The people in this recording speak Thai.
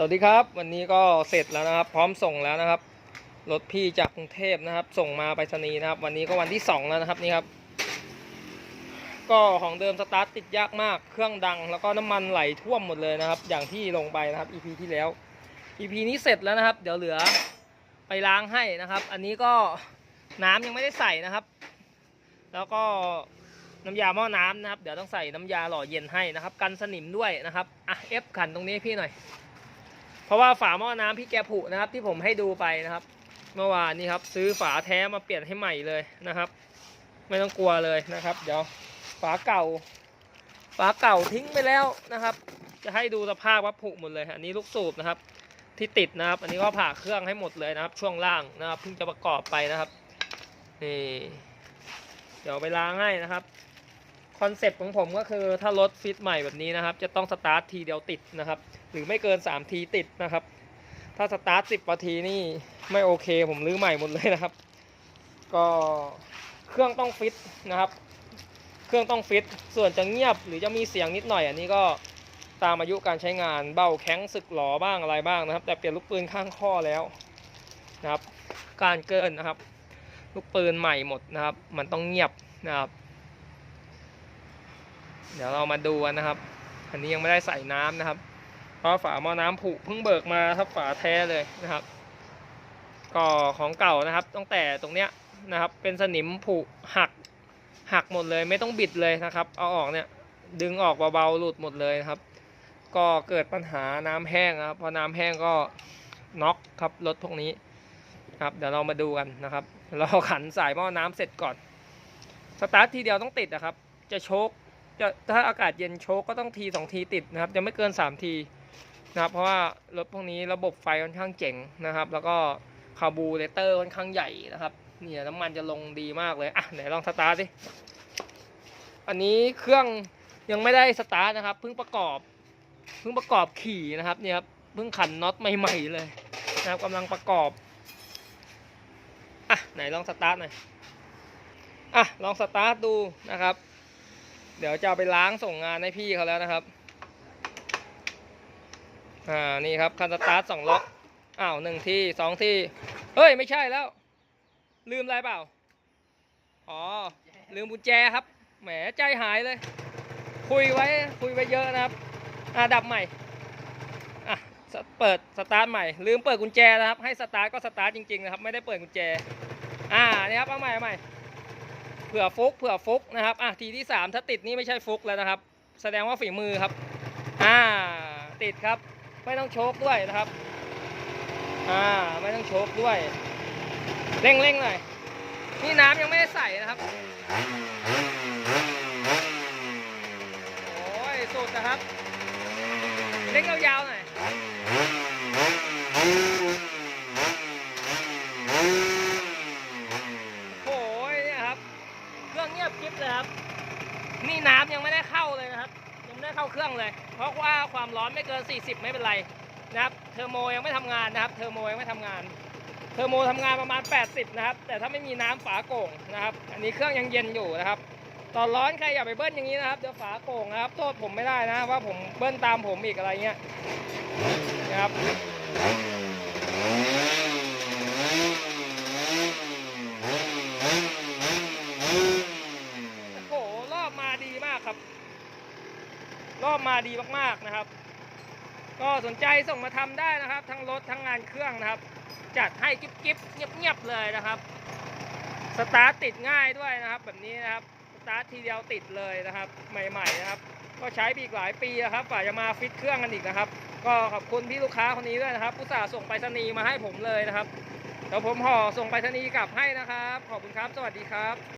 สวัสดีครับ วันนี้ก็เสร็จแล้วนะครับ พร้อมส่งแล้วนะครับรถพี่จากกรุงเทพนะครับ ส่งมาไปรษณีย์นะครับ วันนี้ก็วันที่สองแล้วนะครับนี่ครับ ก็ของเดิมสตาร์ทติดยากมากเครื่องดัง แล้วก็น้ำมันไหลท่วมหมดเลยนะครับ อย่างที่ลงไปนะครับ EP ที่แล้ว EP นี้เสร็จแล้วนะครับ เดี๋ยวเหลือไปล้างให้นะครับ อันนี้ก็น้ำยังไม่ได้ใส่นะครับ แล้วก็น้ำยาหม้อน้ำนะครับ เดี๋ยวต้องใส่น้ำยาหล่อเย็นให้นะครับ กันสนิมด้วยนะครับอะเอฟขันตรงนี้พี่หน่อย เพราะว่าฝาหม้อน้ำพี่แกผุนะครับ ที่ผมให้ดูไปนะครับ เมื่อวานนี้ครับ ซื้อฝาแท้มาเปลี่ยนให้ใหม่เลยนะครับ ไม่ต้องกลัวเลยนะครับ เดี๋ยวฝาเก่า ฝาเก่าทิ้งไปแล้วนะครับ จะให้ดูสภาพว่าผุหมดเลย อันนี้ลูกสูบนะครับ ที่ติดนะครับ อันนี้ก็ผ่าเครื่องให้หมดเลยนะครับ ช่วงล่างนะครับเพิ่งจะประกอบไปนะครับนี่เดี๋ยวไปล้างให้นะครับ คอนเซปต์ของผมก็คือถ้ารถฟิตใหม่แบบนี้นะครับ จะต้องสตาร์ททีเดียวติดนะครับ หรือไม่เกิน 3 ทีติดนะครับ ถ้าสตาร์ทสิบนาทีนี่ไม่โอเค ผมรื้อใหม่หมดเลยนะครับ ก็เครื่องต้องฟิตนะครับ เครื่องต้องฟิตส่วนจะเงียบหรือจะมีเสียงนิดหน่อย อันนี้ก็ตามอายุการใช้งานเบ้าแข็งสึกหลอบ้างอะไรบ้างนะครับ แต่เปลี่ยนลูกปืนข้างข้อแล้วนะครับ การเกินนะครับ ลูกปืนใหม่หมดนะครับ มันต้องเงียบนะครับ เดี๋ยวเรามาดูกันนะครับ อันนี้ยังไม่ได้ใส่น้ำนะครับ เพราะฝาหม้อน้ำผุเพิ่งเบิกมาครับฝาแท้เลยนะครับ ก็ของเก่านะครับตั้งแต่ตรงเนี้ยนะครับ เป็นสนิมผุหักหักหมดเลย ไม่ต้องบิดเลยนะครับ เอาออกเนี่ยดึงออกเบาๆหลุดหมดเลยนะครับ ก็เกิดปัญหาน้ำแห้งนะครับพอน้ำแห้งก็น็อกครับรถพวกนี้ครับเดี๋ยวเรามาดูกันนะครับเราขันสายหม้อน้ำเสร็จก่อน สตาร์ททีเดียวต้องติดนะครับ จะโชค จะถ้าอากาศเย็นโชกก็ต้องทีสองทีติดนะครับ จะไม่เกิน3ทีนะครับ เพราะว่ารถพวกนี้ระบบไฟค่อนข้างเจ๋งนะครับ แล้วก็คาร์บูเรเตอร์ค่อนข้างใหญ่นะครับเนี่ยน้ำมันจะลงดีมากเลยอะไหนลองสตาร์ทดิอันนี้เครื่องยังไม่ได้สตาร์ทนะครับเพิ่งประกอบเพิ่งประกอบขี่นะครับเนี่ยครับเพิ่งขันน็อตใหม่ๆเลยนะครับกำลังประกอบอะไหนลองสตาร์ทหน่อยอะลองสตาร์ทดูนะครับ เดี๋ยวจะเอาไปล้างส่งงานให้พี่เขาแล้วนะครับ อ่า นี่ครับคันสตาร์ทสองล็อก อ้าวหนึ่งที่สองที่ เฮ้ย ไม่ใช่แล้ว ลืมอะไรเปล่า อ๋อ ลืมกุญแจครับ แหมใจหายเลย คุยไว้ คุยไว้เยอะนะครับ อ่า ดับใหม่ อะ เปิดสตาร์ทใหม่ ลืมเปิดกุญแจนะครับ ให้สตาร์ทก็สตาร์ทจริงๆนะครับ ไม่ได้เปิดกุญแจ อ่า นี่ครับ เอาใหม่เอาใหม่ เผื่อฟุกเผื่อฟุกนะครับอะทีที่สามถ้าติดนี่ไม่ใช่ฟุกแล้วนะครับ แสดงว่าฝีมือครับอ่าติดครับไม่ต้องโชกด้วยนะครับอ่าไม่ต้องโชกด้วยเร่งเร่งหน่อยนี่น้ำยังไม่ได้ใส่นะครับโอ้ยสุดนะครับเร่งยาวๆหน่อย โอ้ยเนี่ยครับ เครื่องเงียบกริบเลยครับ นี่น้ำยังไม่ได้เข้าเลยนะครับยังไม่ได้เข้าเครื่องเลย เพราะว่าความร้อนไม่เกิน 40 ไม่เป็นไรนะครับเทอร์โมยังไม่ทำงานนะครับเทอร์โมยังไม่ทำงานเทอร์โมทำงานประมาณ 80 นะครับ แต่ถ้าไม่มีน้ำฝาโก่งนะครับ อันนี้เครื่องยังเย็นอยู่นะครับตอนร้อนใครอย่าไปเบิ้ลอย่างนี้นะครับเดี๋ยวฝาโก่งนะครับโทษผมไม่ได้นะว่าผมเบิ้ลตามผมอีกอะไรเงี้ยนะครับ โอ้โห รอบมาดีมากครับ รอบมา ดีมากๆนะครับ ก็สนใจส่งมาทำได้นะครับ ทั้งรถทั้งงานเครื่องนะครับ จัดให้กิ๊บกิ๊บเงียบๆเลยนะครับสตาร์ทติดง่ายด้วยนะครับ แบบนี้นะครับสตาร์ททีเดียวติดเลยนะครับ ใหม่ๆนะครับ ก็ใช้ปีกหลายปีนะครับกว่าจะมาฟิตเครื่องกันอีกนะครับ ก็ขอบคุณพี่ลูกค้าคนนี้ด้วยนะครับผู้สาส่งไปรษณีย์มาให้ผมเลยนะครับเดี๋ยวผมห่อส่งไปรษณีย์กลับให้นะครับ ขอบคุณครับ สวัสดีครับ